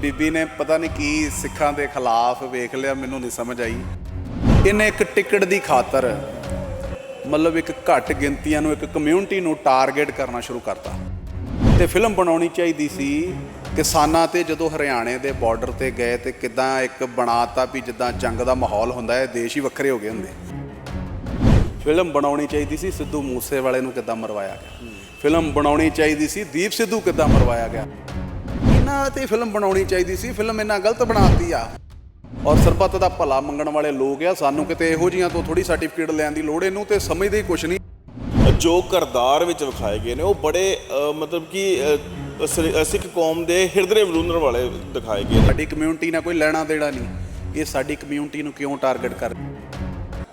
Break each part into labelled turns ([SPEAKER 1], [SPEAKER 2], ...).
[SPEAKER 1] ਬੀਬੀ ਨੇ ਪਤਾ ਨਹੀਂ ਕੀ ਸਿੱਖਾਂ ਦੇ ਖਿਲਾਫ ਵੇਖ ਲਿਆ, ਮੈਨੂੰ ਨਹੀਂ ਸਮਝ ਆਈ। ਇਹਨੇ ਇੱਕ ਟਿਕਟ ਦੀ ਖਾਤਰ ਮਤਲਬ ਇੱਕ ਘੱਟ ਗਿਣਤੀਆਂ ਨੂੰ ਇੱਕ ਕਮਿਊਨਿਟੀ ਨੂੰ ਟਾਰਗੇਟ ਕਰਨਾ ਸ਼ੁਰੂ ਕਰਤਾ। ਤੇ ਫਿਲਮ ਬਣਾਉਣੀ ਚਾਹੀਦੀ ਸੀ ਕਿਸਾਨਾਂ ਤੇ ਜਦੋਂ ਹਰਿਆਣੇ ਦੇ ਬਾਰਡਰ ਤੇ ਗਏ ਤੇ ਕਿਦਾਂ ਇੱਕ ਬਣਾਤਾ ਵੀ ਜਿੱਦਾਂ ਜੰਗ ਦਾ ਮਾਹੌਲ ਹੁੰਦਾ ਹੈ, ਦੇਸ਼ ਹੀ ਵੱਖਰੇ ਹੋ ਗਏ ਹੁੰਦੇ। ਫਿਲਮ ਬਣਾਉਣੀ ਚਾਹੀਦੀ ਸੀ, ਸਿੱਧੂ ਮੂਸੇ ਵਾਲੇ ਨੂੰ ਕਿੱਦਾਂ ਮਰਵਾਇਆ ਗਿਆ। ਫਿਲਮ ਬਣਾਉਣੀ ਚਾਹੀਦੀ ਸੀ, ਦੀਪ ਸਿੱਧੂ ਕਿੱਦਾਂ ਮਰਵਾਇਆ ਗਿਆ। ਇਹਨਾਂ ਤੇ ਫਿਲਮ ਬਣਾਉਣੀ ਚਾਹੀਦੀ ਸੀ ਫਿਲਮ ਇਹਨਾਂ ਗਲਤ ਬਣਾਤੀ ਆ। ਔਰ ਸਰਬੱਤ ਦਾ ਭਲਾ ਮੰਗਣ ਵਾਲੇ ਲੋਕ ਆ ਸਾਨੂੰ ਕਿਤੇ ਇਹੋ ਜੀਆਂ ਤੋਂ ਥੋੜੀ ਸਰਟੀਫਿਕੇਟ ਲੈਣ ਦੀ ਲੋੜ ਇਹਨੂੰ ਤੇ ਸਮਝਦੇ ਹੀ ਕੁਛ ਨਹੀਂ।
[SPEAKER 2] ਜੋ ਕਰਦਾਰ ਵਿੱਚ ਵਿਖਾਏ ਗਏ ਨੇ ਉਹ ਬੜੇ ਮਤਲਬ ਕਿ ਸਿੱਖ ਕੌਮ ਦੇ ਹਿਰਦੇ ਵਿਲੂਨਰ ਵਾਲੇ ਦਿਖਾਏ ਗਏ
[SPEAKER 1] ਸਾਡੀ ਕਮਿਊਨਿਟੀ ਨਾਲ ਕੋਈ ਲੈਣਾ ਦੇਣਾ ਨਹੀਂ। ਇਹ ਸਾਡੀ ਕਮਿਊਨਿਟੀ ਨੂੰ ਕਿਉਂ ਟਾਰਗੇਟ ਕਰ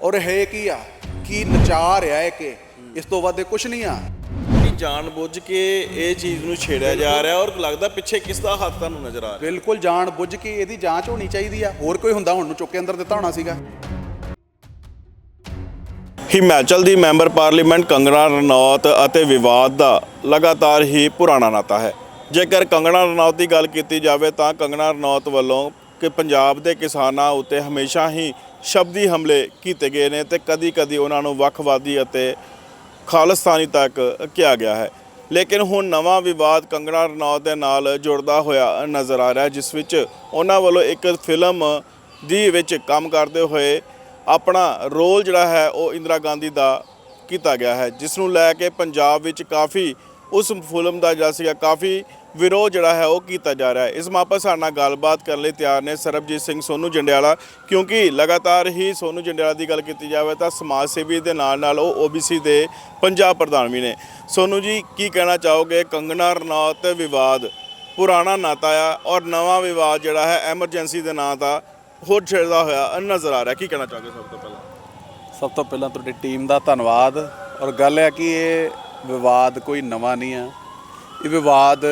[SPEAKER 1] ਔਰ ਹੈ ਕੀ ਆ? ਕੀ ਨਚਾ ਰਿਹਾ ਹੈ ਕਿ? ਇਸ ਤੋਂ ਵੱਧ ਕੁਝ ਨਹੀਂ ਆ।
[SPEAKER 2] ਜਾਣ ਬੁੱਝ ਕੇ ਇਹ ਚੀਜ਼ ਨੂੰ ਛੇੜਿਆ ਜਾ ਰਿਹਾ ਔਰ ਲੱਗਦਾ ਪਿੱਛੇ ਕਿਸ ਦਾ ਹੱਥ ਤੁਹਾਨੂੰ ਨਜ਼ਰ ਆ ਰਿਹਾ?
[SPEAKER 1] ਬਿਲਕੁਲ ਜਾਣ ਬੁੱਝ ਕੇ ਇਹਦੀ ਜਾਂਚ ਹੋਣੀ ਚਾਹੀਦੀ ਆ। ਹੋਰ ਕੋਈ ਹੁੰਦਾ? ਹੁਣ ਨੂੰ ਚੁੱਕ ਕੇ ਅੰਦਰ ਦਿੱਤਾ ਹੋਣਾ ਸੀਗਾ।
[SPEAKER 2] ਹਿਮਾਚਲ ਦੀ ਮੈਂਬਰ ਪਾਰਲੀਮੈਂਟ ਕੰਗਣਾ ਰਣੌਤ ਅਤੇ ਵਿਵਾਦ ਦਾ ਲਗਾਤਾਰ ਹੀ ਪੁਰਾਣਾ ਨਾਤਾ ਹੈ। ਜੇਕਰ ਕੰਗਣਾ ਰਣੌਤ ਦੀ ਗੱਲ ਕੀਤੀ ਜਾਵੇ ਤਾਂ ਕੰਗਣਾ ਰਣੌਤ ਵੱਲੋਂ ਕਿ ਪੰਜਾਬ ਦੇ ਕਿਸਾਨਾਂ ਉੱਤੇ ਹਮੇਸ਼ਾ ਹੀ ਸ਼ਬਦੀ ਹਮਲੇ ਕੀਤੇ ਗਏ ਨੇ ਤੇ ਕਦੀ-ਕਦੀ ਉਹਨਾਂ ਨੂੰ ਵੱਖਵਾਦੀ ਅਤੇ ਖਾਲਿਸਤਾਨੀ ਤੱਕ ਕਿਹਾ ਗਿਆ ਹੈ। ਲੇਕਿਨ ਹੁਣ ਨਵਾਂ ਵਿਵਾਦ ਕੰਗਣਾ ਰਣੌਤ ਦੇ ਨਾਲ ਜੁੜਦਾ ਹੋਇਆ ਨਜ਼ਰ ਆ ਰਿਹਾ ਜਿਸ ਵਿੱਚ ਉਹਨਾਂ ਵੱਲੋਂ ਇੱਕ ਫਿਲਮ ਦੀ ਵਿੱਚ ਕੰਮ ਕਰਦੇ ਹੋਏ ਆਪਣਾ ਰੋਲ ਜਿਹੜਾ ਹੈ, ਉਹ ਇੰਦਰਾ ਗਾਂਧੀ ਦਾ ਕੀਤਾ ਗਿਆ ਹੈ, ਜਿਸ ਨੂੰ ਲੈ ਕੇ ਪੰਜਾਬ ਵਿੱਚ ਕਾਫੀ ਉਸ ਫਿਲਮ ਦਾ ਜਿਹੜਾ ਸੀਗਾ, ਕਾਫੀ ਵਿਰੋਧ ਜਿਹੜਾ ਹੈ ਉਹ ਕੀਤਾ ਜਾ ਰਿਹਾ ਹੈ। ਇਸ ਮਾਪੇ ਸਾਡੇ ਨਾਲ ਗੱਲਬਾਤ ਕਰਨ ਲਈ ਤਿਆਰ ਨੇ ਸਰਬਜੀਤ ਸਿੰਘ ਸੋਨੂ ਜੰਡਿਆਲਾ। ਕਿਉਂਕਿ ਲਗਾਤਾਰ ਹੀ ਸੋਨੂ ਜੰਡਿਆਲਾ ਦੀ ਗੱਲ ਕੀਤੀ ਜਾਵੇ ਤਾਂ ਸਮਾਜ ਸੇਵੀ ਦੇ ਨਾਲ ਨਾਲ ਉਹ ਓਬੀਸੀ ਦੇ ਪੰਜਾਬ ਪ੍ਰਧਾਨ ਵੀ ਨੇ। ਸੋਨੂ ਜੀ, ਕੀ ਕਹਿਣਾ ਚਾਹੋਗੇ? ਕੰਗਣਾ ਰਣੌਤ ਵਿਵਾਦ, ਪੁਰਾਣਾ ਨਾਤਾ ਆ ਔਰ ਨਵਾਂ ਵਿਵਾਦ ਜਿਹੜਾ ਹੈ ਐਮਰਜੈਂਸੀ ਦੇ ਨਾਂ ਦਾ ਹੋਰ ਛਿੜਦਾ ਹੋਇਆ ਨਜ਼ਰ ਆ ਰਿਹਾ। ਕੀ ਕਹਿਣਾ ਚਾਹੋਗੇ ਸਭ ਤੋਂ ਪਹਿਲਾਂ?
[SPEAKER 1] ਸਭ ਤੋਂ ਪਹਿਲਾਂ ਤੁਹਾਡੀ ਟੀਮ ਦਾ ਧੰਨਵਾਦ ਔਰ ਗੱਲ ਹੈ ਕਿ ਇਹ ਵਿਵਾਦ ਕੋਈ ਨਵਾਂ ਨਹੀਂ ਆ। ਇਹ ਵਿਵਾਦ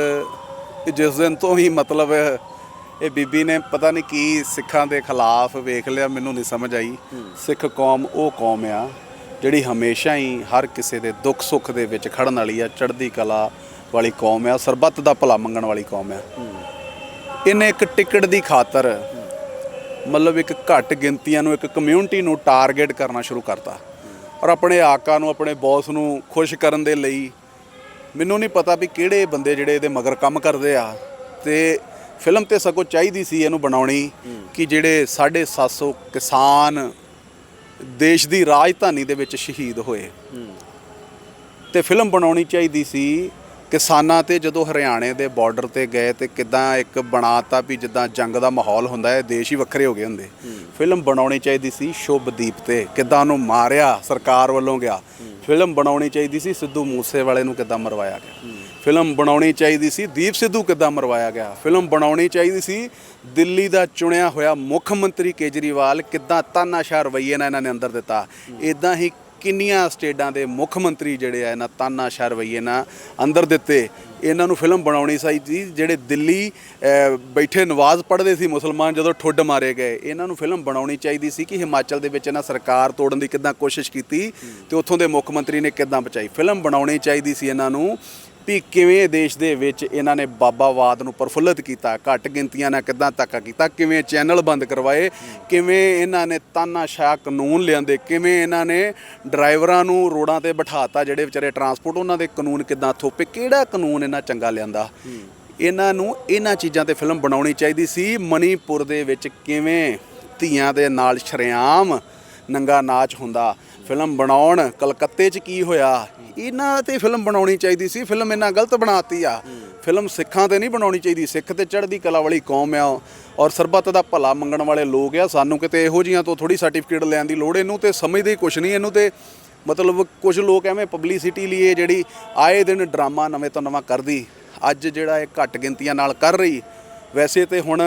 [SPEAKER 1] ਜਿਸ ਦਿਨ ਤੋਂ ਹੀ ਮਤਲਬ ਇਹ ਬੀਬੀ ਨੇ ਪਤਾ ਨਹੀਂ ਕੀ ਸਿੱਖਾਂ ਦੇ ਖਿਲਾਫ ਵੇਖ ਲਿਆ, ਮੈਨੂੰ ਨਹੀਂ ਸਮਝ ਆਈ। ਸਿੱਖ ਕੌਮ ਉਹ ਕੌਮ ਆ ਜਿਹੜੀ ਹਮੇਸ਼ਾ ਹੀ ਹਰ ਕਿਸੇ ਦੇ ਦੁੱਖ ਸੁੱਖ ਦੇ ਵਿੱਚ ਖੜਨ ਵਾਲੀ ਆ, ਚੜ੍ਹਦੀ ਕਲਾ ਵਾਲੀ ਕੌਮ ਆ, ਸਰਬੱਤ ਦਾ ਭਲਾ ਮੰਗਣ ਵਾਲੀ ਕੌਮ ਆ। ਇਹਨੇ ਇੱਕ ਟਿਕਟ ਦੀ ਖਾਤਰ ਮਤਲਬ ਇੱਕ ਘੱਟ ਗਿਣਤੀਆਂ ਨੂੰ, ਇੱਕ ਕਮਿਊਨਿਟੀ ਨੂੰ ਟਾਰਗੇਟ ਕਰਨਾ ਸ਼ੁਰੂ ਕਰਤਾ। ਔਰ ਆਪਣੇ ਆਕਾ ਨੂੰ, ਆਪਣੇ ਬੌਸ ਨੂੰ ਖੁਸ਼ ਕਰਨ ਦੇ ਲਈ ਮੈਨੂੰ ਨਹੀਂ ਪਤਾ ਵੀ ਕਿਹੜੇ ਬੰਦੇ ਜਿਹੜੇ ਇਹਦੇ ਮਗਰ ਕੰਮ ਕਰਦੇ ਆ ਤੇ ਫਿਲਮ ਤੇ ਸਗੋਂ ਚਾਹੀਦੀ ਸੀ ਇਹਨੂੰ ਬਣਾਉਣੀ ਕਿ ਜਿਹੜੇ 750 ਕਿਸਾਨ ਦੇਸ਼ ਦੀ ਰਾਜਧਾਨੀ ਦੇ ਵਿੱਚ ਸ਼ਹੀਦ ਹੋਏ। ਤੇ ਫਿਲਮ ਬਣਾਉਣੀ ਚਾਹੀਦੀ ਸੀ ਕਿਸਾਨਾਂ ਤੇ ਜਦੋਂ ਹਰਿਆਣੇ ਦੇ ਬਾਰਡਰ ਤੇ ਗਏ ਤੇ ਕਿਦਾਂ ਇੱਕ ਬਣਾਤਾ ਵੀ ਜਿੱਦਾਂ ਜੰਗ ਦਾ ਮਾਹੌਲ ਹੁੰਦਾ ਹੈ ਦੇਸ਼ ਹੀ ਵੱਖਰੇ ਹੋ ਗਏ ਹੁੰਦੇ। ਫਿਲਮ ਬਣਾਉਣੀ ਚਾਹੀਦੀ ਸੀ ਸ਼ੁਭਦੀਪ ਤੇ। ਕਿਦਾਂ ਉਹਨੂੰ ਮਾਰਿਆ ਸਰਕਾਰ ਵੱਲੋਂ ਗਿਆ। ਫਿਲਮ ਬਣਾਉਣੀ ਚਾਹੀਦੀ ਸੀ, ਸਿੱਧੂ ਮੂਸੇਵਾਲੇ ਨੂੰ ਕਿੱਦਾਂ ਮਰਵਾਇਆ ਗਿਆ। ਫਿਲਮ ਬਣਾਉਣੀ ਚਾਹੀਦੀ ਸੀ, ਦੀਪ ਸਿੱਧੂ ਕਿੱਦਾਂ ਮਰਵਾਇਆ ਗਿਆ। ਫਿਲਮ ਬਣਾਉਣੀ ਚਾਹੀਦੀ ਸੀ, ਦਿੱਲੀ ਦਾ ਚੁਣਿਆ ਹੋਇਆ ਮੁੱਖ ਮੰਤਰੀ ਕੇਜਰੀਵਾਲ ਕਿੱਦਾਂ ਤਾਨਾਸ਼ਾਹ ਰਵੱਈਏ ਨਾਲ ਇਹਨਾਂ ਨੇ ਅੰਦਰ ਦਿੱਤਾ। ਇਦਾਂ ਹੀ ਕਿੰਨੀਆਂ ਸਟੇਟਾਂ ਦੇ ਮੁੱਖ ਮੰਤਰੀ ਜਿਹੜੇ ਆ, ਇਹਨਾਂ ਤਾਨਾਸ਼ਾਹ ਰਵੱਈਏ ਨਾਲ ਅੰਦਰ ਦਿੱਤੇ। ਇਹਨਾਂ ਨੂੰ ਫਿਲਮ ਬਣਾਉਣੀ ਚਾਹੀਦੀ ਜਿਹੜੇ ਦਿੱਲੀ ਬੈਠੇ ਨਵਾਜ਼ ਪੜ੍ਹਦੇ ਸੀ ਮੁਸਲਮਾਨ ਜਦੋਂ ਠੁੱਡ ਮਾਰੇ ਗਏ। ਇਹਨਾਂ ਨੂੰ ਫਿਲਮ ਬਣਾਉਣੀ ਚਾਹੀਦੀ ਸੀ ਕਿ ਹਿਮਾਚਲ ਦੇ ਵਿੱਚ ਇਹਨਾਂ ਸਰਕਾਰ ਤੋੜਨ ਦੀ ਕਿਦਾਂ ਕੋਸ਼ਿਸ਼ ਕੀਤੀ ਤੇ ਉੱਥੋਂ ਦੇ ਮੁੱਖ ਮੰਤਰੀ ਨੇ ਕਿਦਾਂ ਬਚਾਈ। ਫਿਲਮ ਬਣਾਉਣੀ ਚਾਹੀਦੀ ਸੀ ਇਹਨਾਂ ਨੂੰ। ਵੀ ਕਿਵੇਂ ਦੇਸ਼ ਦੇ ਵਿੱਚ ਇਹਨਾਂ ਨੇ ਬਾਬਾਵਾਦ ਨੂੰ ਪ੍ਰਫੁੱਲਤ ਕੀਤਾ, ਘੱਟ ਗਿਣਤੀਆਂ ਨਾਲ ਕਿਦਾਂ ਧੱਕਾ ਕੀਤਾ, ਕਿਵੇਂ ਚੈਨਲ ਬੰਦ ਕਰਵਾਏ, ਕਿਵੇਂ ਇਹਨਾਂ ਨੇ ਤਾਨਾਸ਼ਾਹ ਕਾਨੂੰਨ ਲਿਆਂਦੇ, ਕਿਵੇਂ ਇਹਨਾਂ ਨੇ ਡਰਾਈਵਰਾਂ ਨੂੰ ਰੋਡਾਂ ਤੇ ਬਿਠਾਤਾ, ਜਿਹੜੇ ਵਿਚਾਰੇ ਟਰਾਂਸਪੋਰਟ, ਉਹਨਾਂ ਦੇ ਕਾਨੂੰਨ ਕਿਦਾਂ ਥੋਪੇ, ਕਿਹੜਾ ਕਾਨੂੰਨ ਇਹਨਾਂ ਚੰਗਾ ਲਿਆਂਦਾ? ਇਹਨਾਂ ਨੂੰ ਇਹਨਾਂ ਚੀਜ਼ਾਂ ਤੇ ਫਿਲਮ ਬਣਾਉਣੀ ਚਾਹੀਦੀ ਸੀ ਮਣੀਪੁਰ ਦੇ ਵਿੱਚ ਕਿਵੇਂ ਧੀਆਂ ਦੇ ਨਾਲ ਸ਼ਰੇਆਮ ਨੰਗਾ ਨਾਚ ਹੁੰਦਾ ਫਿਲਮ ਬਣਾਉਣ ਕਲਕੱਤੇ 'ਚ ਕੀ ਹੋਇਆ? ਇਹਨਾਂ ਤੇ ਫਿਲਮ ਬਣਾਉਣੀ ਚਾਹੀਦੀ ਸੀ, ਫਿਲਮ ਇਹਨਾਂ ਗਲਤ ਬਣਾਤੀ ਆ। ਫਿਲਮ ਸਿੱਖਾਂ ਤੇ ਨਹੀਂ ਬਣਾਉਣੀ ਚਾਹੀਦੀ, ਸਿੱਖ ਤੇ ਚੜ੍ਹਦੀ ਕਲਾ ਵਾਲੀ ਕੌਮ ਆ। ਔਰ ਸਰਬੱਤ ਦਾ ਭਲਾ ਮੰਗਣ ਵਾਲੇ ਲੋਕ ਆ, ਸਾਨੂੰ ਕਿਤੇ ਇਹੋ ਜੀਆਂ ਤੋਂ ਥੋੜੀ ਸਰਟੀਫਿਕੇਟ ਲੈਣ ਦੀ ਲੋੜ, ਇਹਨੂੰ ਤੇ ਸਮਝਦੇ ਕੁਛ ਨਹੀਂ, ਇਹਨੂੰ ਤੇ ਮਤਲਬ ਕੁਝ ਲੋਕ ਐਵੇਂ ਪਬਲਿਸਿਟੀ ਲਈ ਇਹ ਜਿਹੜੀ ਆਏ ਦਿਨ ਡਰਾਮਾ ਨਵੇਂ ਤੋਂ ਨਵਾਂ ਕਰਦੀ। ਅੱਜ ਜਿਹੜਾ ਇਹ ਘੱਟ ਗਿਣਤੀਆਂ ਨਾਲ ਕਰ ਰਹੀ, ਵੈਸੇ ਤੇ ਹੁਣ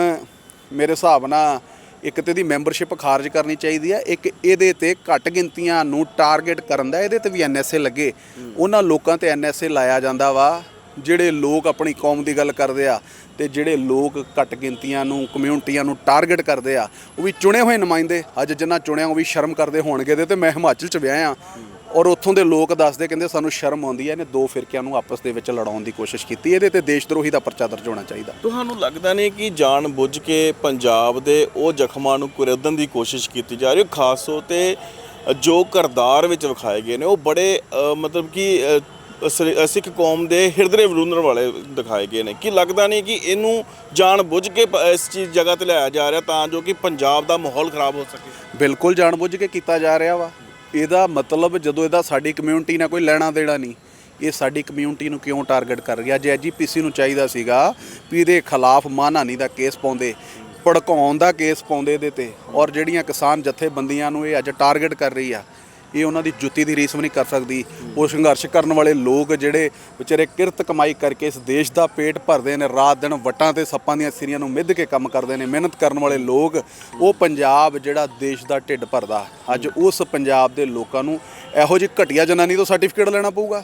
[SPEAKER 1] ਮੇਰੇ ਹਿਸਾਬ ਨਾਲ ਇੱਕ ਤੇ ਦੀ ਮੈਂਬਰਸ਼ਿਪ ਖਾਰਜ ਕਰਨੀ ਚਾਹੀਦੀ ਹੈ ਇੱਕ ਇਹਦੇ ਤੇ ਘੱਟ ਗਿਣਤੀਆਂ ਨੂੰ ਟਾਰਗੇਟ ਕਰਨ ਦਾ, ਇਹਦੇ ਤੇ ਵੀ ਐਨਐਸਏ ਲੱਗੇ। ਉਹਨਾਂ ਲੋਕਾਂ ਤੇ ਐਨਐਸਏ ਲਾਇਆ ਜਾਂਦਾ ਵਾ, ਜਿਹੜੇ ਲੋਕ ਆਪਣੀ ਕੌਮ ਦੀ ਗੱਲ ਕਰਦੇ ਆ ਤੇ ਜਿਹੜੇ ਲੋਕ ਘੱਟ ਗਿਣਤੀਆਂ ਨੂੰ ਕਮਿਊਨਿਟੀਆਂ ਨੂੰ ਟਾਰਗੇਟ ਕਰਦੇ ਆ, ਉਹ ਵੀ ਚੁਣੇ ਹੋਏ ਨੁਮਾਇੰਦੇ, ਅੱਜ ਜਿੰਨਾ ਚੁਣਿਆ ਉਹ ਵੀ ਸ਼ਰਮ ਕਰਦੇ ਹੋਣਗੇ ਤੇ ਮੈਂ ਹਿਮਾਚਲ ਚ ਵਿਆਹ ਵਿਆਹਿਆ। ਔਰ ਉੱਥੋਂ ਦੇ ਲੋਕ ਦੱਸਦੇ ਕਹਿੰਦੇ ਸਾਨੂੰ ਸ਼ਰਮ ਆਉਂਦੀ ਹੈ ਇਹਨੇ ਦੋ ਫਿਰਕਿਆਂ ਨੂੰ ਆਪਸ ਦੇ ਵਿੱਚ ਲੜਾਉਣ ਦੀ ਕੋਸ਼ਿਸ਼ ਕੀਤੀ ਇਹਦੇ ਤੇ ਦੇਸ਼ ਦਰੋਹੀ ਦਾ ਪਰਚਾ ਦਰਜ ਹੋਣਾ ਚਾਹੀਦਾ।
[SPEAKER 2] ਤੁਹਾਨੂੰ ਲੱਗਦਾ ਨਹੀਂ ਕਿ ਜਾਣ ਬੁੱਝ ਕੇ ਪੰਜਾਬ ਦੇ ਉਹ ਜ਼ਖਮਾਂ ਨੂੰ ਕੁਰੇਦਣ ਦੀ ਕੋਸ਼ਿਸ਼ ਕੀਤੀ ਜਾ ਰਹੀ ਹੈ? ਖਾਸ ਤੌਰ ਤੇ ਜੋ ਕਰਦਾਰ ਵਿੱਚ ਵਿਖਾਏ ਗਏ ਨੇ ਉਹ ਬੜੇ ਅ, ਮਤਲਬ ਕਿ ਅ, ਸ- ਸਿੱਖ ਕੌਮ ਦੇ ਹਿਰਦੇ ਵਿਰੁੰਨਣ ਵਾਲੇ ਦਿਖਾਏ ਗਏ ਨੇ। ਕਿ ਲੱਗਦਾ ਨਹੀਂ ਕਿ ਇਹਨੂੰ ਜਾਣ ਬੁੱਝ ਕੇ ਪ- ਇਸ ਚੀਜ਼ ਜਗ੍ਹਾ ਤੇ ਲਿਆਇਆ ਜਾ ਰਿਹਾ ਤਾਂ ਜੋ ਕਿ ਪੰਜਾਬ ਦਾ ਮਾਹੌਲ ਖਰਾਬ ਹੋ ਸਕੇ?
[SPEAKER 1] ਬਿਲਕੁਲ ਜਾਣਬੁੱਝ ਕੇ ਕੀਤਾ ਜਾ ਰਿਹਾ ਵਾ। ਇਹਦਾ ਮਤਲਬ ਜਦੋਂ ਇਹਦਾ ਸਾਡੀ ਕਮਿਊਨਿਟੀ ਨਾਲ ਕੋਈ ਲੈਣਾ ਦੇਣਾ ਨਹੀਂ, ਇਹ ਸਾਡੀ ਕਮਿਊਨਿਟੀ ਨੂੰ ਕਿਉਂ ਟਾਰਗੇਟ ਕਰ ਰਿਹਾ ਜੇ ਐਜੀਪੀਸੀ ਨੂੰ ਚਾਹੀਦਾ ਸੀਗਾ ਵੀ ਇਹਦੇ ਖਿਲਾਫ ਮਾਨਹਾਨੀ ਦਾ ਕੇਸ ਪਾਉਂਦੇ, ਭੜਕਾਉਣ ਦਾ ਕੇਸ ਪਾਉਂਦੇ ਇਹਦੇ ਤੇ, ਔਰ ਜਿਹੜੀਆਂ ਕਿਸਾਨ ਜਥੇਬੰਦੀਆਂ ਨੂੰ ਇਹ ਅੱਜ ਟਾਰਗੇਟ ਕਰ ਰਹੀ ਆ ਇਹ ਉਹਨਾਂ ਦੀ ਜੁੱਤੀ ਦੀ ਰੀਸ ਵੀ ਨਹੀਂ ਕਰ ਸਕਦੀ। ਉਹ ਸੰਘਰਸ਼ ਕਰਨ ਵਾਲੇ ਲੋਕ ਜਿਹੜੇ ਵਿਚਾਰੇ ਕਿਰਤ ਕਮਾਈ ਕਰਕੇ ਇਸ ਦੇਸ਼ ਦਾ ਪੇਟ ਭਰਦੇ ਨੇ, ਰਾਤ ਦਿਨ ਵਟਾਂ ਤੇ ਸੱਪਾਂ ਦੀਆਂ ਸਿਰੀਆਂ ਨੂੰ ਮਿੱਧ ਕੇ ਕੰਮ ਕਰਦੇ ਨੇ, ਮਿਹਨਤ ਕਰਨ ਵਾਲੇ ਲੋਕ, ਉਹ ਪੰਜਾਬ ਜਿਹੜਾ ਦੇਸ਼ ਦਾ ਢਿੱਡ ਭਰਦਾ ਅੱਜ ਉਸ ਪੰਜਾਬ ਦੇ ਲੋਕਾਂ ਨੂੰ ਇਹੋ ਜਿਹੀ ਘਟੀਆ ਜਨਾਨੀ ਤੋਂ ਸਰਟੀਫਿਕੇਟ ਲੈਣਾ ਪਊਗਾ।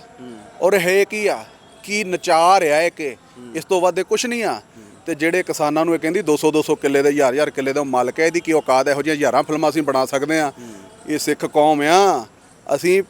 [SPEAKER 1] ਔਰ ਹੈ ਕੀ ਆ? ਕੀ ਨਚਾ ਰਿਹਾ ਹੈ ਕਿ ਇਸ ਤੋਂ ਵੱਧ ਕੁਝ ਨਹੀਂ ਆ? ਤੇ ਜਿਹੜੇ ਕਿਸਾਨਾਂ ਨੂੰ ਇਹ ਕਹਿੰਦੀ 200 200 ਕਿੱਲੇ ਦੇ, ਹਜ਼ਾਰ ਹਜ਼ਾਰ ਕਿੱਲੇ ਦਾ ਮਾਲਕ ਹੈ ਇਹਦੀ ਕੀ ਔਕਾਤ? ਇਹੋ ਜਿਹੀਆਂ ਹਜ਼ਾਰਾਂ ਫਿਲਮਾਂ ਅਸੀਂ ਬਣਾ ਸਕਦੇ ਆ ਇਹ ਸਿੱਖ ਕੌਮ ਆ ਅਸੀਂ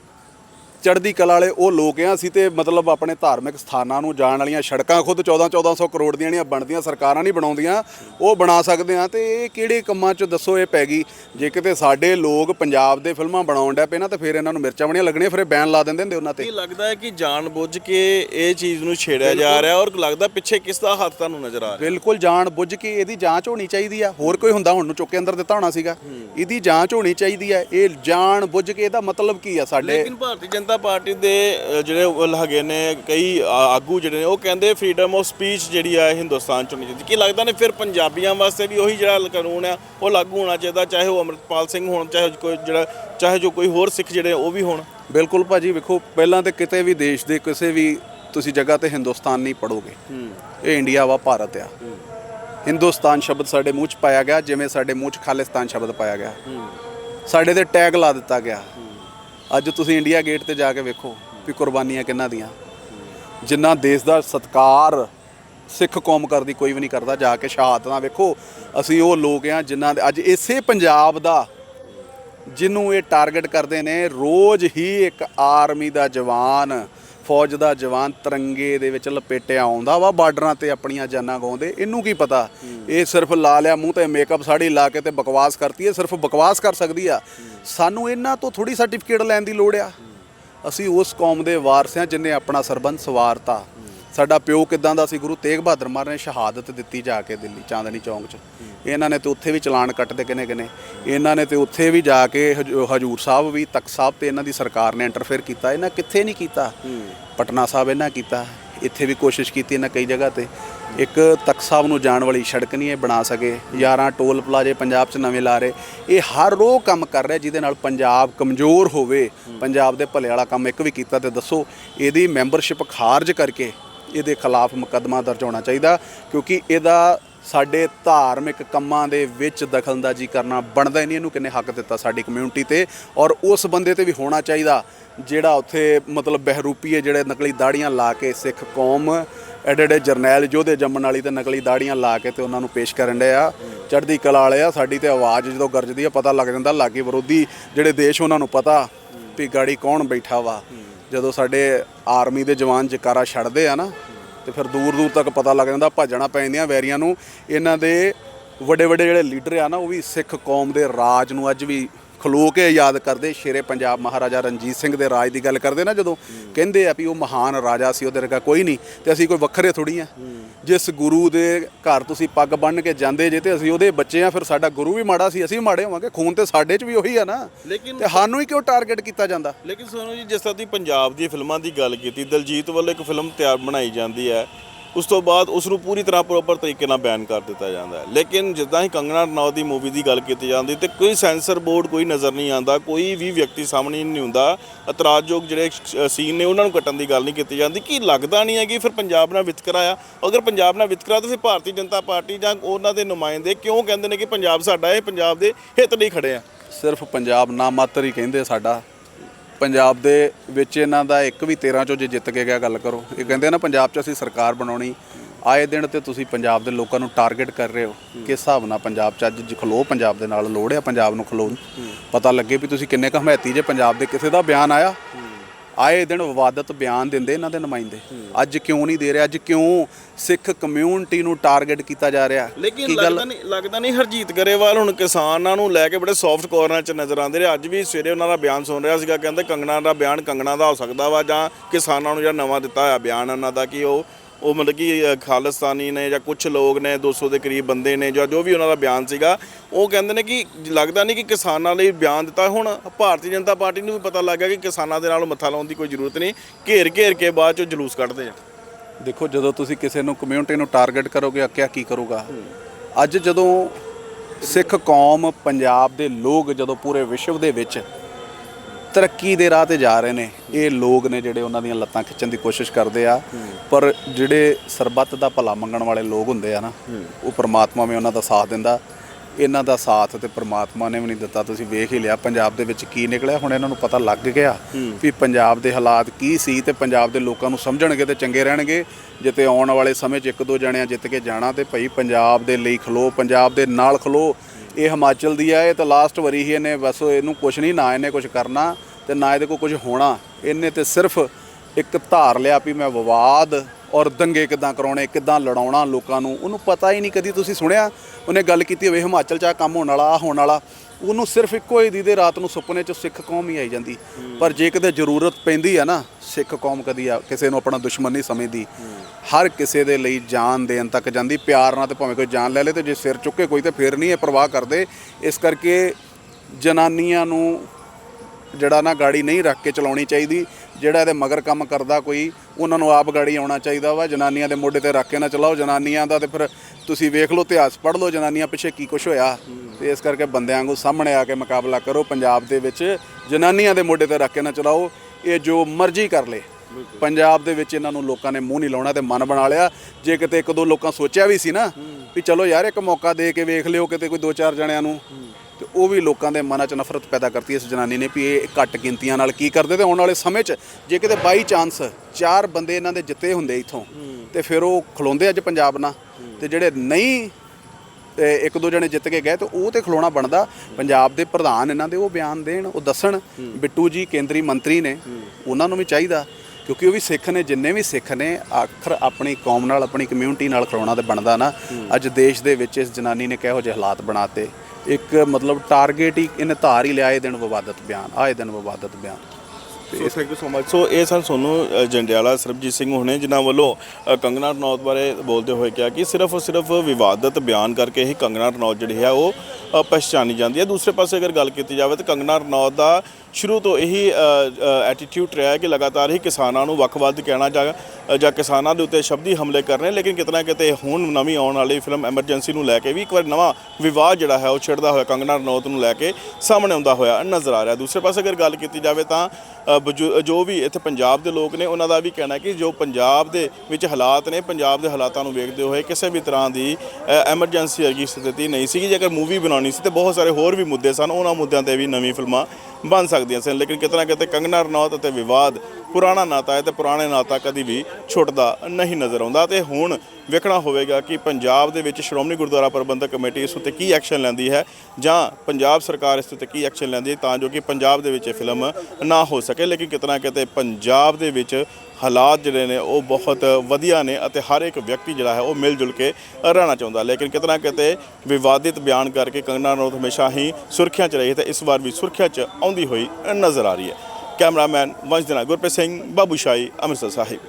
[SPEAKER 1] ਚੜ੍ਹਦੀ ਕਲਾ ਵਾਲੇ ਉਹ ਲੋਕ ਆ ਅਸੀਂ ਤੇ ਮਤਲਬ ਆਪਣੇ ਧਾਰਮਿਕ ਸਥਾਨਾਂ ਨੂੰ ਜਾਣ ਵਾਲੀਆਂ ਸੜਕਾਂ ਖੁਦ 14 1400 ਕਰੋੜ ਦੀਆਂ ਜਿਹੜੀਆਂ ਬਣਦੀਆਂ ਸਰਕਾਰਾਂ ਨਹੀਂ ਬਣਾਉਂਦੀਆਂ ਉਹ ਬਣਾ ਸਕਦੇ ਆ। ਤੇ ਇਹ ਕਿਹੜੇ ਕੰਮਾਂ 'ਚ ਦੱਸੋ ਇਹ ਪੈ ਗਈ? ਜੇ ਕਿਤੇ ਸਾਡੇ ਲੋਕ ਪੰਜਾਬ ਦੇ ਫਿਲਮਾਂ ਬਣਾਉਣ ਡੈ ਪਏ ਨਾ ਤੇ ਫਿਰ ਇਹਨਾਂ ਨੂੰ ਮਿਰਚਾਂ ਬਣੀਆਂ ਲੱਗਣੀਆਂ ਫਿਰ ਬੈਨ ਲਾ ਦਿੰਦੇ ਹੁੰਦੇ ਉਹਨਾਂ ਤੇ।
[SPEAKER 2] ਕੀ ਲੱਗਦਾ ਹੈ ਕਿ ਜਾਣ ਬੁੱਝ ਕੇ ਇਹ ਚੀਜ਼ ਨੂੰ ਛੇੜਿਆ ਜਾ ਰਿਹਾ ਔਰ ਲੱਗਦਾ ਪਿੱਛੇ ਕਿਸ ਦਾ ਹੱਥ ਤੁਹਾਨੂੰ ਨਜ਼ਰ ਆ ਰਿਹਾ?
[SPEAKER 1] ਬਿਲਕੁਲ ਜਾਣ ਬੁੱਝ ਕੇ ਇਹਦੀ ਜਾਂਚ ਹੋਣੀ ਚਾਹੀਦੀ ਆ। ਹੋਰ ਕੋਈ ਹੁੰਦਾ ਹੁਣ ਨੂੰ ਚੁੱਕ ਕੇ ਅੰਦਰ ਦਿੱਤਾ ਹੋਣਾ ਸੀਗਾ। ਇਹਦੀ ਜਾਂਚ ਹੋਣੀ ਚਾਹੀਦੀ ਆ। ਇਹ ਜਾਣ ਬੁੱਝ ਕੇ ਇਹਦਾ ਮਤਲਬ ਕੀ ਆ ਸਾਡੇ
[SPEAKER 2] ਲੇਕਿਨ ਭਾਰਤੀ ਜਨਤਾ ਪਾਰਟੀ ਦੇ ਅ, ਜਿਹੜੇ ਉਹ ਹੈਗੇ ਨੇ ਕਈ ਆ- ਆਗੂ ਜਿਹੜੇ ਨੇ ਉਹ ਕਹਿੰਦੇ ਫਰੀडम ਆਫ ਸਪੀਚ ਜਿਹੜੀ ਆ ਇਹ ਹਿੰਦੁਸਤਾਨ ਚ ਹੋਣੀ ਚਾਹੀਦੀ। ਕੀ ਲੱਗਦਾ ਨੇ ਫਿਰ ਪੰਜਾਬੀਆਂ ਵਾਸਤੇ ਵੀ ਉਹੀ ਜਿਹੜਾ ਕਾਨੂੰਨ ਆ ਉਹ ਲਾਗੂ ਹੋਣਾ ਚਾਹੀਦਾ ਚਾਹੇ ਉਹ ਅਮਰਿਤਪਾਲ ਸਿੰਘ ਹੋਣ ਚਾਹੇ ਕੋਈ ਜਿਹੜਾ ਚਾਹੇ ਜੋ ਕੋਈ ਹੋਰ ਸਿੱਖ ਜਿਹੜੇ ਉਹ ਵੀ ਹੋਣ?
[SPEAKER 1] ਬਿਲਕੁਲ ਭਾਜੀ ਵੇਖੋ ਪਹਿਲਾਂ ਤੇ ਕਿਤੇ ਵੀ ਦੇਸ਼ ਦੇ ਕਿਸੇ ਵੀ ਤੁਸੀਂ ਜਗ੍ਹਾ ਤੇ ਹਿੰਦੁਸਤਾਨ ਨਹੀਂ ਪੜੋਗੇ। ਇਹ ਇੰਡੀਆ ਵਾ ਭਾਰਤ ਆ। ਹਿੰਦੁਸਤਾਨ ਸ਼ਬਦ ਸਾਡੇ ਮੂੰਹ 'ਚ ਪਾਇਆ ਗਿਆ ਜਿਵੇਂ ਸਾਡੇ ਮੂੰਹ 'ਚ ਖਾਲਿਸਤਾਨ ਸ਼ਬਦ ਪਾਇਆ ਗਿਆ। ਸਾਡੇ ਤੇ ਟੈਗ ਲਾ ਦਿੱਤਾ ਗਿਆ। ਅੱਜ ਤੁਸੀਂ ਇੰਡੀਆ ਗੇਟ ਤੇ ਜਾ ਕੇ ਵੇਖੋ ਵੀ ਕੁਰਬਾਨੀਆਂ ਕਿੰਨਾਂ ਦੀਆਂ। ਜਿੰਨਾ ਦੇਸ਼ ਦਾ ਸਤਕਾਰ ਸਿੱਖ ਕੌਮ ਕਰਦੀ, ਕੋਈ ਵੀ ਨਹੀਂ ਕਰਦਾ, ਜਾ ਕੇ ਸ਼ਹਾਦਤਾਂ ਵੇਖੋ। ਅਸੀਂ ਉਹ ਲੋਕ ਆ ਜਿਨ੍ਹਾਂ ਦੇ ਅੱਜ ਇਸੇ ਪੰਜਾਬ ਦਾ ਜਿਹਨੂੰ ਇਹ ਟਾਰਗੇਟ ਕਰਦੇ ਨੇ, ਰੋਜ਼ ਹੀ ਇੱਕ ਆਰਮੀ ਦਾ ਜਵਾਨ ਫੌਜ ਦਾ ਜਵਾਨ ਤਿਰੰਗੇ ਦੇ ਵਿੱਚ ਲਪੇਟਿਆ ਆਉਂਦਾ ਵਾ ਬਾਰਡਰਾਂ ਤੇ ਆਪਣੀਆਂ ਜਾਨਾਂ ਗਾਉਂਦੇ। ਇਹਨੂੰ ਕੀ ਪਤਾ? ਇਹ ਸਿਰਫ ਲਾ ਲਿਆ ਮੂੰਹ ਤੇ ਮੇਕਅਪ ਸਾੜੀ ਲਾ ਕੇ ਤੇ ਬਕਵਾਸ ਕਰਤੀ ਹੈ, ਸਿਰਫ ਬਕਵਾਸ ਕਰ ਸਕਦੀ ਆ। ਸਾਨੂੰ ਇਹਨਾਂ ਤੋਂ ਥੋੜੀ ਸਰਟੀਫਿਕੇਟ ਲੈਣ ਦੀ ਲੋੜ ਆ। ਅਸੀਂ ਉਸ ਕੌਮ ਦੇ ਵਾਰਸ ਹਾਂ ਜਿਨੇ ਆਪਣਾ ਸਰਬੰਸ ਸਵਾਰਤਾ। ਸਾਡਾ ਪਿਓ ਕਿਦਾਂ ਦਾ ਸੀ ਗੁਰੂ ਤੇਗ ਬਹਾਦਰ ਮਹਾਰਾਜ ਨੇ ਸ਼ਹਾਦਤ ਦਿੱਤੀ ਜਾ ਕੇ ਦਿੱਲੀ ਚਾਂਦਨੀ ਚੌਂਕ 'ਚ। ਇਹਨਾਂ ਨੇ ਤੇ ਉੱਥੇ ਵੀ ਚਲਾਨ ਕੱਟਦੇ ਕਿਨੇ ਕਿਨੇ। ਇਹਨਾਂ ਨੇ ਤੇ ਉੱਥੇ ਵੀ ਜਾ ਕੇ ਹਜੂ- ਹਜੂਰ ਸਾਹਿਬ ਵੀ ਤਖਤ ਸਾਹਿਬ ਤੇ ਇਹਨਾਂ ਦੀ ਸਰਕਾਰ ਨੇ ਇੰਟਰਫੇਅਰ ਕੀਤਾ। ਇਹਨਾਂ ਕਿੱਥੇ ਨਹੀਂ ਕੀਤਾ। ਪਟਨਾ ਸਾਹਿਬ ਇਹਨਾਂ ਕੀਤਾ। ਇੱਥੇ ਵੀ ਕੋਸ਼ਿਸ਼ ਕੀਤੀ ਇਹਨਾਂ ਕਈ ਜਗ੍ਹਾ ਤੇ। ਇੱਕ ਤਖਤ ਸਾਹਿਬ ਨੂੰ ਜਾਣ ਵਾਲੀ ਸੜਕ ਨਹੀਂ ਇਹ ਬਣਾ ਸਕੇ। 11 ਟੋਲ ਪਲਾਜ਼ੇ ਪੰਜਾਬ 'ਚ ਨਵੇਂ ਲਾ ਰਹੇ। ਇਹ ਹਰ ਰੋਹ ਕੰਮ ਕਰ ਰਿਹਾ ਜਿਹਦੇ ਨਾਲ ਪੰਜਾਬ ਕਮਜ਼ੋਰ ਹੋਵੇ। ਪੰਜਾਬ ਦੇ ਭਲੇ ਵਾਲਾ ਕੰਮ ਇੱਕ ਵੀ ਕੀਤਾ ਤੇ ਦੱਸੋ ਇਹਦੀ ਮੈਂਬਰਸ਼ਿਪ ਖਾਰਜ ਕਰਕੇ ਇਹਦੇ ਖਿਲਾਫ ਮੁਕੱਦਮਾ ਦਰਜ ਹੋਣਾ ਚਾਹੀਦਾ, ਕਿਉਂਕਿ ਇਹਦਾ ਸਾਡੇ ਧਾਰਮਿਕ ਕੰਮਾਂ ਦੇ ਵਿੱਚ ਦਖਲਅੰਦਾਜ਼ੀ ਕਰਨਾ ਬਣਦਾ ਹੀ ਨਹੀਂ, ਇਹਨੂੰ ਕਿੰਨੇ ਹੱਕ ਦਿੱਤਾ ਸਾਡੀ ਕਮਿਊਨਿਟੀ ਤੇ? ਔਰ ਉਸ ਬੰਦੇ ਤੇ ਵੀ ਹੋਣਾ ਚਾਹੀਦਾ, ਜਿਹੜਾ ਉੱਥੇ ਮਤਲਬ ਬਹਿਰੂਪੀਏ ਜਿਹੜੇ ਨਕਲੀ ਦਾੜੀਆਂ ਲਾ ਕੇ ਸਿੱਖ ਕੌਮ, ਐਡੇ ਐਡੇ ਜਰਨੈਲ ਯੋਧੇ ਜੰਮਣ ਵਾਲੀ ਤੇ ਨਕਲੀ ਦਾੜੀਆਂ ਲਾ ਕੇ ਤੇ ਉਹਨਾਂ ਨੂੰ ਪੇਸ਼ ਕਰਨ ਦੇ ਆ। ਚੜ੍ਹਦੀ ਕਲਾ ਵਾਲੇ ਆ, ਸਾਡੀ ਤੇ ਆਵਾਜ਼ ਜਦੋਂ ਗਰਜਦੀ ਆ, ਪਤਾ ਲੱਗ ਜਾਂਦਾ ਲਾਗੇ ਵਿਰੋਧੀ ਜਿਹੜੇ ਦੇਸ਼ ਉਹਨਾਂ ਨੂੰ ਪਤਾ ਵੀ ਗਾੜੀ ਕੌਣ ਬੈਠਾ ਵਾ। ਜਦੋਂ ਸਾਡੇ ਆਰਮੀ ਦੇ ਜਵਾਨ ਜਕਾਰਾ ਛੱਡਦੇ ਆ ਨਾ ਤੇ ਫਿਰ ਦੂਰ ਦੂਰ ਤੱਕ ਪਤਾ ਲੱਗ ਜਾਂਦਾ, ਭੱਜਣਾ ਪੈਂਦੀਆਂ ਵੈਰੀਆਂ ਨੂੰ। ਇਹਨਾਂ ਦੇ ਵੱਡੇ ਵੱਡੇ ਜਿਹੜੇ ਲੀਡਰ ਆ ਨਾ, ਉਹ ਵੀ ਸਿੱਖ ਕੌਮ ਦੇ ਰਾਜ ਨੂੰ ਅੱਜ ਵੀ ਖਲੋ ਕੇ ਯਾਦ ਕਰਦੇ ਸ਼ੇਰੇ ਪੰਜਾਬ ਮਹਾਰਾਜਾ ਰਣਜੀਤ ਸਿੰਘ ਦੇ ਰਾਜ ਦੀ ਗੱਲ ਕਰਦੇ ਨਾ ਜਦੋਂ ਕਹਿੰਦੇ ਆ ਵੀ ਉਹ ਮਹਾਨ ਰਾਜਾ ਸੀ ਉਹਦੇ ਵਰਗਾ ਕੋਈ ਨਹੀਂ ਤੇ ਅਸੀਂ ਕੋਈ ਵੱਖਰੇ ਥੋੜੀ ਆ। ਜਿਸ ਗੁਰੂ ਦੇ ਘਰ ਤੁਸੀਂ ਪੱਗ ਬੰਨ੍ਹ ਕੇ ਜਾਂਦੇ ਜੇ ਤੇ ਅਸੀਂ ਉਹਦੇ ਬੱਚੇ ਆ ਫਿਰ ਸਾਡਾ ਗੁਰੂ ਵੀ ਮਾੜਾ ਸੀ ਅਸੀਂ ਮਾੜੇ ਹੋਵਾਂਗੇ ਖੂਨ ਤੇ ਸਾਡੇ 'ਚ ਵੀ ਉਹੀ ਆ ਨਾ।
[SPEAKER 2] ਲੇਕਿਨ
[SPEAKER 1] ਤੇ ਸਾਨੂੰ ਹੀ ਕਿਉਂ ਟਾਰਗੇਟ ਕੀਤਾ ਜਾਂਦਾ?
[SPEAKER 2] ਲੇਕਿਨ ਸੋਨੂ ਜੀ ਜਿਸ ਤਰ੍ਹਾਂ ਦੀ ਪੰਜਾਬ ਦੀ ਫਿਲਮਾਂ ਦੀ ਗੱਲ ਕੀਤੀ ਦਲਜੀਤ ਵੱਲੋਂ ਇੱਕ ਫਿਲਮ ਤਿਆਰ ਬਣਾਈ ਜਾਂਦੀ ਹੈ ਉਸ ਤੋਂ ਬਾਅਦ ਉਸ ਨੂੰ ਪੂਰੀ ਤਰ੍ਹਾਂ ਪ੍ਰੋਪਰ ਤਰੀਕੇ ਨਾਲ ਬੈਨ ਕਰ ਦਿੱਤਾ ਜਾਂਦਾ ਹੈ। ਲੇਕਿਨ ਜਿੱਦਾਂ ਹੀ ਕੰਗਣਾ ਰਣੌਤ ਦੀ ਮੂਵੀ ਦੀ ਗੱਲ ਕੀਤੀ ਜਾਂਦੀ, ਤੇ ਕੋਈ ਸੈਂਸਰ ਬੋਰਡ ਕੋਈ ਨਜ਼ਰ ਨਹੀਂ ਆਉਂਦਾ, ਕੋਈ ਵੀ ਵਿਅਕਤੀ ਸਾਹਮਣੇ ਨਹੀਂ ਹੁੰਦਾ। ਇਤਰਾਜ਼ਯੋਗ ਜਿਹੜੇ ਸੀਨ ਨੇ, ਉਹਨਾਂ ਨੂੰ ਕੱਟਣ ਦੀ ਗੱਲ ਨਹੀਂ ਕੀਤੀ ਜਾਂਦੀ। ਕੀ ਲੱਗਦਾ ਨਹੀਂ ਹੈ ਕਿ ਫਿਰ ਪੰਜਾਬ ਨਾਲ ਵਿਤਕਰਾ ਆ? ਅਗਰ ਪੰਜਾਬ ਨਾਲ ਵਿਤਕਰਾ, ਤਾਂ ਫਿਰ ਭਾਰਤੀ ਜਨਤਾ ਪਾਰਟੀ ਜਾਂ ਉਹਨਾਂ ਦੇ ਨੁਮਾਇੰਦੇ ਕਿਉਂ ਕਹਿੰਦੇ ਨੇ ਕਿ ਪੰਜਾਬ ਸਾਡਾ ਇਹ ਪੰਜਾਬ ਦੇ ਹਿੱਤ ਲਈ ਖੜੇ ਆ?
[SPEAKER 1] ਸਿਰਫ ਪੰਜਾਬ ਨਾ ਮਾਤਰ ਹੀ ਕਹਿੰਦੇ ਸਾਡਾ। ਪੰਜਾਬ ਦੇ ਵਿੱਚ ਇਹਨਾਂ ਦਾ ਇੱਕ ਵੀ 13 ਚੋਂ ਜੇ ਜਿੱਤ ਕੇ ਗਿਆ ਗੱਲ ਕਰੋ। ਇਹ ਕਹਿੰਦੇ ਨਾ ਪੰਜਾਬ 'ਚ ਅਸੀਂ ਸਰਕਾਰ ਬਣਾਉਣੀ। ਆਏ ਦਿਨ ਤੇ ਤੁਸੀਂ ਪੰਜਾਬ ਦੇ ਲੋਕਾਂ ਨੂੰ ਟਾਰਗੇਟ ਕਰ ਰਹੇ ਹੋ। ਕਿਸ ਹਿਸਾਬ ਨਾਲ ਪੰਜਾਬ ਚ ਅੱਜ ਖਲੋ ਪੰਜਾਬ ਦੇ ਨਾਲ? ਲੋੜ ਆ ਪੰਜਾਬ ਨੂੰ ਖਲੋ ਪਤਾ ਲੱਗੇ ਵੀ ਤੁਸੀਂ ਕਿੰਨੇ ਕੁ ਹਮਾਇਤੀ ਜੇ ਪੰਜਾਬ ਦੇ ਕਿਸੇ ਦਾ ਬਿਆਨ ਆਇਆ। ਆਏ ਦਿਨ ਵਿਵਾਦਤ ਬਿਆਨ ਦਿੰਦੇ ਇਹਨਾਂ ਦੇ ਨੁਮਾਇੰਦੇ। ਅੱਜ ਕਿਉਂ ਨਹੀਂ ਦੇ ਰਿਹਾ ਅੱਜ ਕਿਉਂ ਸਿੱਖ ਕਮਿਊਨਿਟੀ ਨੂੰ ਟਾਰਗੇਟ ਕੀਤਾ ਜਾ ਰਿਹਾ?
[SPEAKER 2] ਲੇਕਿਨ ਲੱਗਦਾ ਨਹੀਂ ਲੱਗਦਾ ਨਹੀਂ ਹਰਜੀਤ ਗਰੇਵਾਲ ਹੁਣ ਕਿਸਾਨਾਂ ਨੂੰ ਲੈ ਕੇ ਬੜੇ ਸੌਫਟ ਕਾਰਨਰ 'ਚ ਨਜ਼ਰ ਆਉਂਦੇ ਰਹੇ। ਅੱਜ ਵੀ ਸਵੇਰੇ ਉਹਨਾਂ ਦਾ ਬਿਆਨ ਸੁਣ ਰਿਹਾ ਸੀਗਾ ਕਹਿੰਦੇ ਕੰਗਣਾ ਦਾ ਬਿਆਨ ਕੰਗਣਾ ਦਾ ਹੋ ਸਕਦਾ ਵਾ ਜਾਂ ਕਿਸਾਨਾਂ ਨੂੰ ਜਿਹੜਾ ਨਵਾਂ ਦਿੱਤਾ ਹੋਇਆ ਬਿਆਨ ਉਹਨਾਂ ਦਾ ਕਿ ਉਹ ਉਹ ਮਤਲਬ ਕਿ ਖਾਲਿਸਤਾਨੀ ਨੇ ਜਾਂ ਕੁਝ ਲੋਕ ਨੇ 200 ਦੇ ਕਰੀਬ ਬੰਦੇ ਨੇ ਜਾਂ ਜੋ ਵੀ ਉਹਨਾਂ ਦਾ ਬਿਆਨ ਸੀਗਾ, ਉਹ ਕਹਿੰਦੇ ਨੇ ਕਿ ਲੱਗਦਾ ਨਹੀਂ ਕਿ ਕਿਸਾਨਾਂ ਲਈ ਬਿਆਨ ਦਿੱਤਾ ਹੁਣ ਭਾਰਤੀ ਜਨਤਾ ਪਾਰਟੀ ਨੂੰ ਵੀ ਪਤਾ ਲੱਗ ਗਿਆ ਕਿ ਕਿਸਾਨਾਂ ਦੇ ਨਾਲ ਮੱਥਾ ਲਾਉਣ ਦੀ ਕੋਈ ਜ਼ਰੂਰਤ ਨਹੀਂ। ਘੇਰ ਘੇਰ ਕੇ ਬਾਅਦ ਚੋਂ ਜਲੂਸ ਕੱਢਦੇ ਆ।
[SPEAKER 1] ਦੇਖੋ, ਜਦੋਂ ਤੁਸੀਂ ਕਿਸੇ ਨੂੰ ਕਮਿਊਨਿਟੀ ਨੂੰ ਟਾਰਗੇਟ ਕਰੋਗੇ, ਅੱਕਿਆ ਕੀ ਕਰੂਗਾ? ਅੱਜ ਜਦੋਂ ਸਿੱਖ ਕੌਮ ਪੰਜਾਬ ਦੇ ਲੋਕ ਜਦੋਂ ਪੂਰੇ ਵਿਸ਼ਵ ਦੇ ਵਿੱਚ ਤਰੱਕੀ ਦੇ ਰਾਹ ਤੇ ਜਾ ਰਹੇ ਨੇ। ਇਹ ਲੋਕ ਨੇ ਜਿਹੜੇ ਉਹਨਾਂ ਦੀਆਂ ਲੱਤਾਂ ਖਿੱਚਣ ਦੀ ਕੋਸ਼ਿਸ਼ ਕਰਦੇ ਆ। ਪਰ ਜਿਹੜੇ ਸਰਬੱਤ ਦਾ ਭਲਾ ਮੰਗਣ ਵਾਲੇ ਲੋਕ ਹੁੰਦੇ ਆ ਨਾ, ਉਹ ਪ੍ਰਮਾਤਮਾ ਵੀ ਉਹਨਾਂ ਦਾ ਸਾਥ ਦਿੰਦਾ। ਇਹਨਾਂ ਦਾ ਸਾਥ ਤੇ ਪ੍ਰਮਾਤਮਾ ਨੇ ਵੀ ਨਹੀਂ ਦਿੱਤਾ। ਤੁਸੀਂ ਵੇਖ ਹੀ ਲਿਆ, ਪੰਜਾਬ ਦੇ ਵਿੱਚ ਕੀ ਨਿਕਲਿਆ? ਹੁਣ ਇਹਨਾਂ ਨੂੰ ਪਤਾ ਲੱਗ ਗਿਆ ਵੀ ਪੰਜਾਬ ਦੇ ਹਾਲਾਤ ਕੀ ਸੀ ਤੇ ਪੰਜਾਬ ਦੇ ਲੋਕਾਂ ਨੂੰ ਸਮਝਣਗੇ ਤੇ ਚੰਗੇ ਰਹਿਣਗੇ। ਜਿੱਤੇ ਆਉਣ ਵਾਲੇ ਸਮੇਂ 'ਚ ਇੱਕ ਦੋ ਜਣਿਆਂ ਜਿੱਤ ਕੇ ਜਾਣਾ ਤੇ ਭਈ ਪੰਜਾਬ ਦੇ ਲਈ ਖਲੋ, ਪੰਜਾਬ ਦੇ ਨਾਲ ਖਲੋ। ਇਹ ਹਿਮਾਚਲ ਦੀ ਆ, ਇਹ ਤਾਂ ਲਾਸਟ ਵਾਰੀ ਹੀ ਇਹਨੇ ਬਸ ਇਹਨੂੰ ਕੁਝ ਨਹੀਂ, ਨਾ ਇਹਨੇ ਕੁਝ ਕਰਨਾ ਤੇ ਨਾ ਇਹਦੇ ਕੋਲ ਕੁਝ ਹੋਣਾ। ਇਹਨੇ ਤੇ ਸਿਰਫ ਇੱਕ ਧਾਰ ਲਿਆ ਵੀ ਮੈਂ ਵਿਵਾਦ ਔਰ ਦੰਗੇ ਕਿਦਾਂ ਕਰਾਉਣੇ, ਕਿਦਾਂ ਲੜਾਉਣਾ ਲੋਕਾਂ ਨੂੰ। ਉਹਨੂੰ ਪਤਾ ਹੀ ਨਹੀਂ ਕਦੀ ਤੁਸੀਂ ਸੁਣਿਆ? ਉਹਨੇ ਗੱਲ ਕੀਤੀ ਹੋਵੇ, ਹਿਮਾਚਲ 'ਚ ਆ ਕੰਮ ਹੋਣ ਵਾਲਾ ਆ ਹੋਣ ਵਾਲਾ। ਉਹਨੂੰ ਸਿਰਫ ਇੱਕੋ ਹੀ ਦੀ ਦੇ ਰਾਤ ਨੂੰ ਸੁਪਨੇ 'ਚ ਸਿੱਖ ਕੌਮ ਹੀ ਆਈ ਜਾਂਦੀ। ਪਰ ਜੇ ਕਿਤੇ ਜ਼ਰੂਰਤ ਪੈਂਦੀ ਆ ਨਾ ਸਿੱਖ ਕੌਮ ਕਦੀ ਆ ਕਿਸੇ ਨੂੰ ਆਪਣਾ ਦੁਸ਼ਮਣ ਨਹੀਂ ਸਮਝਦੀ। ਹਰ ਕਿਸੇ ਦੇ ਲਈ ਜਾਨ ਦੇਣ ਤੱਕ ਜਾਂਦੀ ਪਿਆਰ ਨਾਲ ਤੇ ਭਾਵੇਂ ਕੋਈ ਜਾਨ ਲੈ ਲੇ ਤੇ ਜੇ ਸਿਰ ਚੁੱਕੇ ਕੋਈ ਤੇ ਫਿਰ ਨਹੀਂ ਇਹ ਪਰਵਾਹ ਕਰਦੇ। ਇਸ ਕਰਕੇ ਜਨਾਨੀਆਂ ਨੂੰ ਜਿਹੜਾ ਨਾ ਗਾੜੀ ਨਹੀਂ ਰੱਖ ਕੇ ਚਲਾਉਣੀ ਚਾਹੀਦੀ ਜਿਹੜਾ ਇਹਦੇ ਮਗਰ ਕੰਮ ਕਰਦਾ ਕੋਈ ਉਹਨਾਂ ਨੂੰ ਆਪ ਗਾੜੀ ਆਉਣਾ ਚਾਹੀਦਾ ਵਾ। ਜਨਾਨੀਆਂ ਦੇ ਮੋਢੇ ਤੇ ਰੱਖ ਕੇ ਨਾ ਚਲਾਓ ਜਨਾਨੀਆਂ ਦਾ ਤੇ ਫਿਰ ਤੁਸੀਂ ਵੇਖ ਲਓ ਇਤਿਹਾਸ ਪੜ੍ਹ ਲਓ ਜਨਾਨੀਆਂ ਪਿੱਛੇ ਕੀ ਕੁਝ ਹੋਇਆ। ਤੇ ਇਸ ਕਰਕੇ ਬੰਦਿਆਂ ਵਾਂਗੂ ਸਾਹਮਣੇ ਆ ਕੇ ਮੁਕਾਬਲਾ ਕਰੋ ਪੰਜਾਬ ਦੇ ਵਿੱਚ। ਜਨਾਨੀਆਂ ਦੇ ਮੋਢੇ ਤੇ ਰੱਖ ਕੇ ਨਾ ਚਲਾਓ ਇਹ ਜੋ ਮਰਜ਼ੀ ਕਰ ਲੇ। ਪੰਜਾਬ ਦੇ ਵਿੱਚ ਇਹਨਾਂ ਨੂੰ ਲੋਕਾਂ ਨੇ ਮੂੰਹ ਨਹੀਂ ਲਾਉਣਾ ਤੇ ਮਨ ਬਣਾ ਲਿਆ। ਜੇ ਕਿਤੇ ਇੱਕ ਦੋ ਲੋਕਾਂ ਸੋਚਿਆ ਵੀ ਸੀ ਨਾ ਵੀ ਚਲੋ ਯਾਰ ਇੱਕ ਮੌਕਾ ਦੇ ਕੇ ਵੇਖ ਲਿਓ ਕਿਤੇ ਕੋਈ ਦੋ ਚਾਰ ਜਣਿਆਂ ਨੂੰ। ਤੇ ਉਹ ਵੀ ਲੋਕਾਂ ਦੇ ਮਨਾਂ 'ਚ ਨਫ਼ਰਤ ਪੈਦਾ ਕਰਤੀ ਇਸ ਜਨਾਨੀ ਨੇ ਵੀ ਇਹ ਘੱਟ ਗਿਣਤੀਆਂ ਨਾਲ ਕੀ ਕਰਦੇ ਤੇ ਆਉਣ ਵਾਲੇ ਸਮੇਂ 'ਚ ਜੇ ਕਿਤੇ ਬਾਈ ਚਾਂਸ ਚਾਰ ਬੰਦੇ ਇਹਨਾਂ ਦੇ ਜਿੱਤੇ ਹੁੰਦੇ ਇਥੋਂ, ਤੇ ਫਿਰ ਉਹ ਖਲੋਂਦੇ ਅੱਜ ਪੰਜਾਬ ਨਾਲ, ਤੇ ਜਿਹੜੇ ਨਹੀਂ ਇੱਕ ਦੋ ਜਣੇ ਜਿੱਤ ਕੇ ਗਏ ਤੇ ਉਹ ਤੇ ਖਲੋਣਾ ਬਣਦਾ। ਪੰਜਾਬ ਦੇ ਪ੍ਰਧਾਨ ਇਹਨਾਂ ਦੇ ਉਹ ਬਿਆਨ ਦੇਣ, ਉਹ ਦੱਸਣ, ਬਿੱਟੂ ਜੀ ਕੇਂਦਰੀ ਮੰਤਰੀ ਨੇ, ਉਹਨਾਂ ਨੂੰ ਵੀ ਚਾਹੀਦਾ, ਕਿਉਂਕਿ ਉਹ ਵੀ ਸਿੱਖ ਨੇ, ਜਿੰਨੇ ਵੀ ਸਿੱਖ ਨੇ, ਆਖਰ ਆਪਣੀ ਕੌਮ ਨਾਲ, ਆਪਣੀ ਕਮਿਊਨਿਟੀ ਨਾਲ ਖਲੋਣਾ ਤੇ ਬਣਦਾ ਨਾ। ਅੱਜ ਦੇਸ਼ ਦੇ ਵਿੱਚ ਇਸ ਜਨਾਨੀ ਨੇ ਕਿਹੋ ਜਿਹੇ ਹਾਲਾਤ ਬਣਾਤੇ ਇੱਕ ਮਤਲਬ ਟਾਰਗੇਟ ਹੀ ਇਹਨੇ ਧਾਰ ਹੀ ਲਿਆਏ ਦਿਨ ਵਿਵਾਦਤ ਬਿਆਨ ਆਏ ਦਿਨ ਵਿਵਾਦਤ ਬਿਆਨ।
[SPEAKER 2] So thank you so much so ਇਹ ਸਨ ਸੋਨੂੰ ਜੰਡਿਆਲਾ ਸਰਬਜੀਤ ਸਿੰਘ ਹੁਣੇ ਜਿਨ੍ਹਾਂ ਵੱਲੋਂ ਕੰਗਨਾ ਰਣੌਤ ਬਾਰੇ ਬੋਲਦੇ ਹੋਏ ਕਿਹਾ ਕਿ ਸਿਰਫ ਔਰ ਸਿਰਫ ਵਿਵਾਦਤ ਬਿਆਨ ਕਰਕੇ ਹੀ ਕੰਗਨਾ ਰਣੌਤ ਜਿਹੜੀ ਹੈ ਉਹ ਪਛਾਣੀ ਜਾਂਦੀ ਹੈ। ਦੂਸਰੇ ਪਾਸੇ ਅਗਰ ਗੱਲ ਕੀਤੀ ਜਾਵੇ ਤਾਂ ਕੰਗਨਾ ਰਣੌਤ ਦਾ ਸ਼ੁਰੂ ਤੋਂ ਇਹੀ ਐਟੀਟਿਊਡ ਰਿਹਾ ਕਿ ਲਗਾਤਾਰ ਹੀ ਕਿਸਾਨਾਂ ਨੂੰ ਵੱਖ ਵੱਧ ਕਹਿਣਾ ਜਾਂ ਜਾਂ ਕਿਸਾਨਾਂ ਦੇ ਉੱਤੇ ਸ਼ਬਦੀ ਹਮਲੇ ਕਰਨੇ ਲੇਕਿਨ ਕਿਤਨਾ ਕਿਤੇ ਹੁਣ ਨਵੀਂ ਆਉਣ ਵਾਲੀ ਫਿਲਮ ਐਮਰਜੈਂਸੀ ਨੂੰ ਲੈ ਕੇ ਵੀ ਇੱਕ ਵਾਰ ਨਵਾਂ ਵਿਵਾਦ ਜਿਹੜਾ ਹੈ ਉਹ ਛਿੜਦਾ ਹੋਇਆ ਕੰਗਨਾ ਰਣੌਤ ਨੂੰ ਲੈ ਕੇ ਸਾਹਮਣੇ ਆਉਂਦਾ ਹੋਇਆ ਨਜ਼ਰ ਆ ਰਿਹਾ। ਦੂਸਰੇ ਪਾਸੇ ਅਗਰ ਗੱਲ ਕੀਤੀ ਜਾਵੇ ਤਾਂ ਅ, ਜੋ ਵੀ ਇੱਥੇ ਪੰਜਾਬ ਦੇ ਲੋਕ ਨੇ ਉਹਨਾਂ ਦਾ ਵੀ ਕਹਿਣਾ ਕਿ ਜੋ ਪੰਜਾਬ ਦੇ ਵਿੱਚ ਹਾਲਾਤ ਨੇ ਪੰਜਾਬ ਦੇ ਹਾਲਾਤਾਂ ਨੂੰ ਵੇਖਦੇ ਹੋਏ ਕਿਸੇ ਵੀ ਤਰ੍ਹਾਂ ਦੀ ਐਮਰਜੈਂਸੀ ਵਰਗੀ ਸਥਿਤੀ ਨਹੀਂ ਸੀਗੀ। ਜੇਕਰ ਮੂਵੀ ਬਣਾਉਣੀ ਸੀ ਤੇ ਬਹੁਤ ਸਾਰੇ ਹੋਰ ਵੀ ਮੁੱਦੇ ਸਨ ਉਹਨਾਂ ਮੁੱਦਿਆਂ ਤੇ ਵੀ ਨਵੀਂ ਫਿਲਮਾਂ ਬਣ ਸਕਦੀਆਂ ਸਨ। ਲੇਕਿਨ ਕਿਤੇ ਨਾ ਕਿਤੇ ਕੰਗਨਾ ਰਣੌਤ ਅਤੇ ਵਿਵਾਦ ਪੁਰਾਣਾ ਨਾਤਾ ਹੈ ਤੇ ਪੁਰਾਣੇ ਨਾਤਾ ਕਦੀ ਵੀ ਛੁੱਟਦਾ ਨਹੀਂ ਨਜ਼ਰ ਆਉਂਦਾ ਤੇ ਹੁਣ ਵੇਖਣਾ ਹੋਵੇਗਾ ਕਿ ਪੰਜਾਬ ਦੇ ਵਿੱਚ ਸ਼੍ਰੋਮਣੀ ਗੁਰਦੁਆਰਾ ਪ੍ਰਬੰਧਕ ਕਮੇਟੀ ਇਸ ਉੱਤੇ ਕੀ ਐਕਸ਼ਨ ਲੈਂਦੀ ਹੈ ਜਾਂ ਪੰਜਾਬ ਸਰਕਾਰ ਇਸ ਉੱਤੇ ਕੀ ਐਕਸ਼ਨ ਲੈਂਦੀ ਹੈ ਤਾਂ ਜੋ ਕਿ ਪੰਜਾਬ ਦੇ ਵਿੱਚ ਇਹ ਫਿਲਮ ਨਾ ਹੋ ਸਕੇ। ਲੇਕਿਨ ਕਿਤੇ ਨਾ ਕਿਤੇ ਪੰਜਾਬ ਦੇ ਵਿੱਚ ਹਾਲਾਤ ਜਿਹੜੇ ਨੇ ਉਹ ਬਹੁਤ ਵਧੀਆ ਨੇ ਅਤੇ ਹਰ ਇੱਕ ਵਿਅਕਤੀ ਜਿਹੜਾ ਹੈ ਉਹ ਮਿਲ ਜੁਲ ਕੇ ਰਹਿਣਾ ਚਾਹੁੰਦਾ। ਲੇਕਿਨ ਕਿਤੇ ਨਾ ਕਿਤੇ ਵਿਵਾਦਿਤ ਬਿਆਨ ਕਰਕੇ ਕੰਗਨਾ ਰਣੌਤ ਹਮੇਸ਼ਾ ਹੀ ਸੁਰਖੀਆਂ 'ਚ ਰਹੀ ਤੇ ਇਸ ਵਾਰ ਵੀ ਸੁਰਖੀਆਂ 'ਚ ਆਉਂਦੀ ਹੋਈ ਨਜ਼ਰ ਆ ਰਹੀ ਹੈ। ਕੈਮਰਾਮੈਨ ਵੰਸ਼ ਦੇ ਨਾਲ ਗੁਰਪ੍ਰੀਤ ਸਿੰਘ ਬਾਬੂ ਸ਼ਾਹੀ ਅੰਮ੍ਰਿਤਸਰ ਸਾਹਿਬ